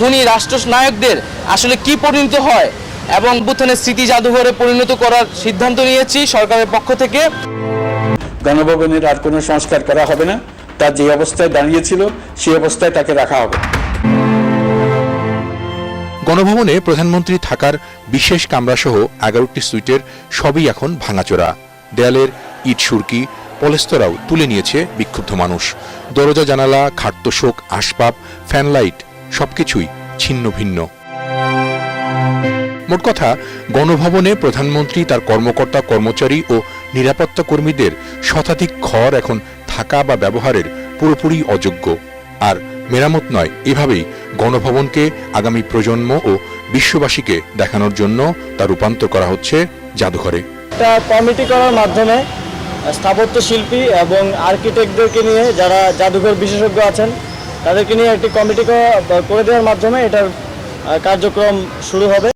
খুনি রাষ্ট্রনায়কদের আসলে কি পরিণত হয় এবং বুথনের স্মৃতি জাদুঘরে পরিণত করার সিদ্ধান্ত নিয়েছি সরকারের পক্ষ থেকে। গণভবনের আর কোনো সংস্কার করা হবে না। তার যে অবস্থায় দাঁড়িয়েছিল সেই অবস্থায় তাকে রাখা হবে। গণভবনে প্রধানমন্ত্রী থাকার বিশেষ কামরাসহ এগারোটি সুইটের সবই এখন ভাঙাচোরা। দেয়ালের ইট সুরকি পলেস্তরাও তুলে নিয়েছে বিক্ষুব্ধ মানুষ। দরজা জানালা খাট্যশোক আসবাব ফ্যানলাইট সবকিছুই ছিন্ন ভিন্ন। মোট কথা, গণভবনে প্রধানমন্ত্রী, তার কর্মকর্তা, কর্মচারী ও নিরাপত্তা কর্মীদের শতাধিক ঘর এখন থাকা বা ব্যবহারের পুরোপুরি অযোগ্য। আর মেরামত নয়, এভাবেই গণভবনকে আগামী প্রজন্ম ও বিশ্ববাসীকে দেখানোর জন্য তা রূপান্তর করা হচ্ছে জাদুঘরে। কমিটি করার মাধ্যমে স্থাপত্য শিল্পী এবং আর্কিটেক্টদেরকে নিয়ে যারা জাদুঘর বিশেষজ্ঞ আছেন তাদেরকে নিয়ে একটি কমিটি করে দেওয়ার মাধ্যমে এটার কার্যক্রম শুরু হবে।